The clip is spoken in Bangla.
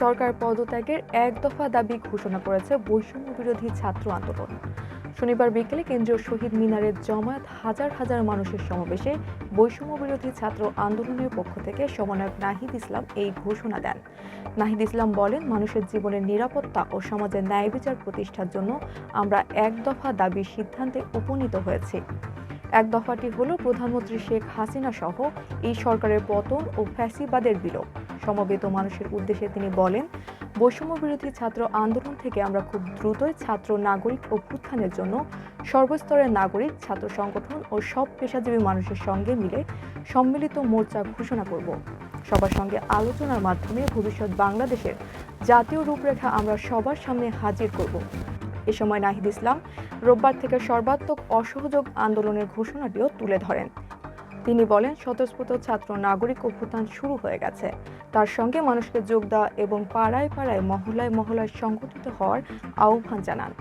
সরকার পদত্যাগের এক দফা দাবি ঘোষণা করেছে বৈষম্য বিরোধী ছাত্র আন্দোলন। শনিবার বিকেলে কেন্দ্রীয় শহীদ মিনারের জমায়েত হাজার হাজার মানুষের সমাবেশে বৈষম্য বিরোধী ছাত্র আন্দোলনের পক্ষ থেকে সমন্বয়ক নাহিদ ইসলাম এই ঘোষণা দেন। নাহিদ ইসলাম বলেন, মানুষের জীবনের নিরাপত্তা ও সমাজের ন্যায় বিচার প্রতিষ্ঠার জন্য আমরা এক দফা দাবির সিদ্ধান্তে উপনীত হয়েছি। এক দফাটি হলো প্রধানমন্ত্রী শেখ হাসিনা সহ এই সরকারের পতন ও ফ্যাসিবাদের বিলোপ। সমবেত মানুষের উদ্দেশ্যে তিনি বলেন, বৈষম্য বিরোধী ছাত্র আন্দোলন থেকে আমরা খুব দ্রুতই ছাত্র নাগরিক অভ্যুত্থানের জন্য সর্বস্তরের নাগরিক, ছাত্র সংগঠন ও সব পেশাজীবী মানুষের সঙ্গে মিলে সম্মিলিত মোর্চা ঘোষণা করব। সবার সঙ্গে আলোচনার মাধ্যমে ভবিষ্যৎ বাংলাদেশের জাতীয় রূপরেখা আমরা সবার সামনে হাজির করব। এ সময় নাহিদ ইসলাম রোববার থেকে সর্বাত্মক অসহযোগ আন্দোলনের ঘোষণাটিও তুলে ধরেন। তিনি বলেন, স্বতঃস্ফূর্ত ছাত্র, নাগরিক অভ্যুত্থান শুরু হয়ে গেছে। তার সঙ্গে মানুষকে যোগ দেওয়া এবং পাড়ায় পাড়ায় মহলায় মহলায় সংগঠিত হওয়ার আহ্বান জানান।